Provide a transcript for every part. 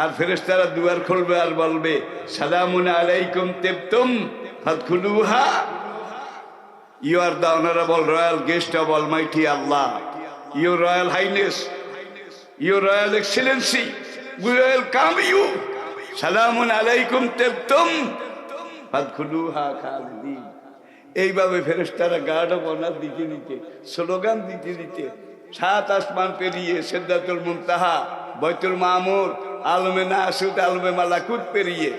আর ফেরেস্তারা দুয়ার খুলবে আর বলবে, সালামুন আলাইকুম তেবতুম ফাদখুলুহা। You are the honourable royal guest of almighty Allah your royal highness your royal excellency we welcome you সালামুন আলাইকুম তেবতুম ফাদখুলুহা খালিদিন এইভাবে ফেরেশতারা গার্ড অফ অনার দিতে দিতে, স্লোগান দিতে দিতে, সাত আসমান পেরিয়ে সিদ্ধাতুল মুনতাহা, বৈতুল মামুর আলমে নাসুদ আলমে মালাকুত পেরিয়ে।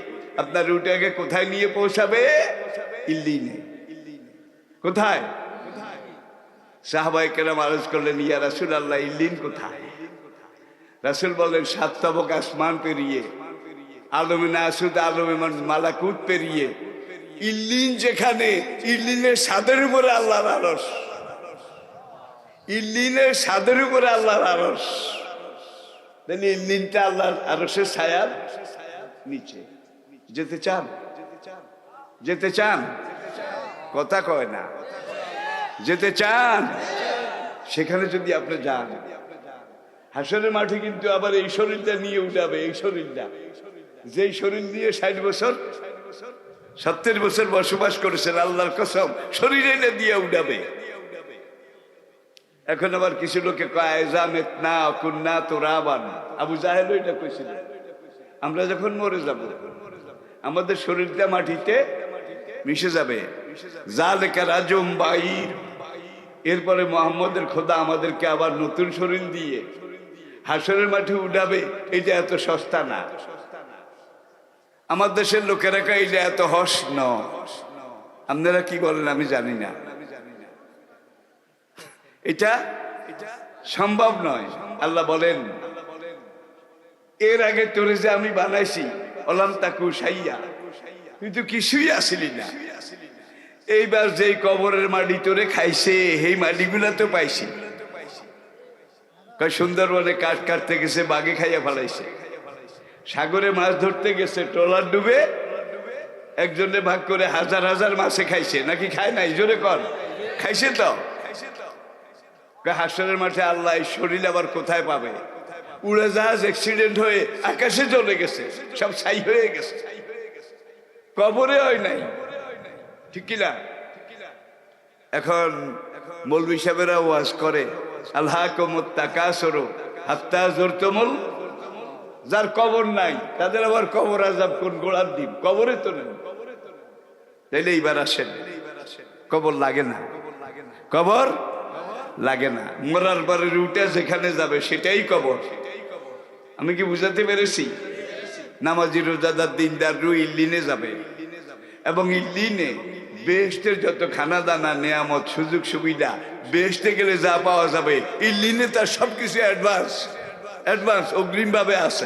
আপনার রুটাকে কোথায় নিয়ে পৌঁছাবে? ইল্লিনে। কোথায়? সাহাবাই কেরাম আলোচ করলেন, ইয়া রাসুল আল্লাহ ইল্লিন কোথায়? রাসুল বললেন, সাত তবক আসমান পেরিয়ে, আলমে নাসুদ আলমে মালাকুত পেরিয়ে। ইল্লিন যেখানে, ইল্লিনের সাদের উপরে আল্লাহর আরস ইল্লিনের সাদের উপরে আল্লাহর আরস ইল্লিনটা আল্লাহর ছায়ার নিচে যেতে চান যেতে চান কথা কয় না যেতে চান সেখানে যদি আপনি যান হাসনের মাঠে কিন্তু আবার এই শরীরটা নিয়ে উঠাবে এই শরীরটা যেই শরীর নিয়ে ষাট বছর, সত্তর বছর বসবাস করেছেন, আল্লাহর কসম, শরীরে দিয়ে উঠাবে এখন আবার কিছু লোকে না কুন্না তোরাবান। আবু জাহেল এটা কইছিল। আমরা যখন মরে যাব, আমাদের শরীরটা মাটিতে মিশে যাবে। জালেকা রাজম বাইর। এরপরে মোহাম্মদের খোদা আমাদেরকে আবার নতুন শরীর দিয়ে হাসরের মাঠে উঠাবে। এটা এত সস্তা না। আমার দেশের লোকেরা এটা এত হস ন। আপনারা কি বলেন আমি জানি না। এটা সম্ভব নয়। আল্লাহ বলেন, এর আগে তোরে যে আমি বানাইছি, অলাম তাকু সাইয়া, তুই তো কিছুই আসিলি না। এইবার যেই কবরের মাটি তোরে খাইছে, সেই মাটিগুলা তো পাইছি। সুন্দরবনে কাঠ কাটতে গেছে বাগে খাইয়া ফেলাইছে। সাগরে মাছ ধরতে গেছে, ট্রলার ডুবে একজনে ভাগ করে হাজার হাজার মাছে খাইছে। নাকি খায় নাই? জোরে কর খাইছে তো? হাসরের মাঠে আল্লাহ এই শরীর আবার কোথায় পাবে? উড়ে জাহাজ অ্যাক্সিডেন্ট হয়ে আকাশে চলে গেছে, সব ছাই হয়ে গেছে। কবরে হয় নাই। ঠিক কিনা এখন মৌলবী সাহেবেরা ওয়াজ করে আল্লাহ কমত টাকা সরো, হাত্তা জোরতমল, যার কবর নাই, তাদের আবার কবর আজাব কোন গোড়ার দিন? কবরে তো নেই। তাইলে এইবার আসেন। কবর লাগে না। কবর লাগে না। মরার পরে রুটে যেখানে যাবে, সেটাই কবর। আমি কি বুঝাতে পেরেছি? নামাজি রোজাদার দিনদার রু ইল্লিনে যাবে। এবং ইল্লিনে বেহেস্টের যত খানা দানা নেয়ামত, সুযোগ সুবিধা বেহেস্টে গেলে যা পাওয়া যাবে, ইল্লিনে তার সবকিছু অ্যাডভান্স অ্যাডভান্স অগ্রিম ভাবে আছে।